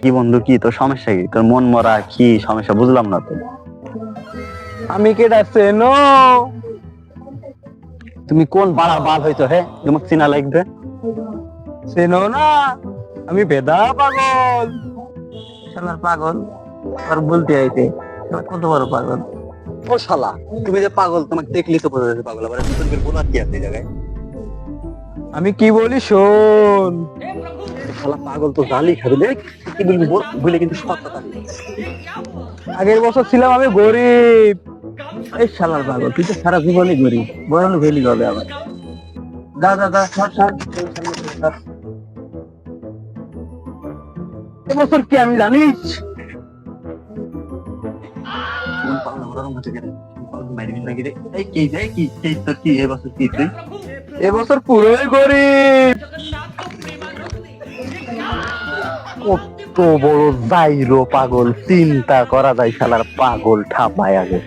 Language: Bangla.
কি বন্ধু কি তোর সমস্যা কি? তোর মন মরা কি সমস্যা বুঝলাম না তো। আমি কেডা চেনো তুমি কোন বাড়া বাল হইতো হে? তোমাকে চিনা লাগবে? চেনো না। আমি বেদা পাগল। শালার পাগল আর বলতে আইতে কত বড় পাগল। ও শালা। তুমি যে পাগল তোমাকে দেখলি তো বোঝা যাচ্ছে পাগল আবার বলার কি আছে জায়গায়? আমি কি বলি শোন। শালা পাগল তো জালি খাবে দেখ। কি বলবি বল। বলে কিন্তু নেই। আগের বছর ছিলাম আমি গরিব। এই শালার পাগল তুই তো সারা জীবনই গরিব। হইলি হবে আবার। দা দা দা। এবছর কি আমি জানিস? বাইরে কি? কি কি? তোর কি এই বছর কি তুই? এবছর পুরোই গরিব। কত বড় যাইরো পাগল চিন্তা করা যায় শালার পাগল ঠাপায় আগে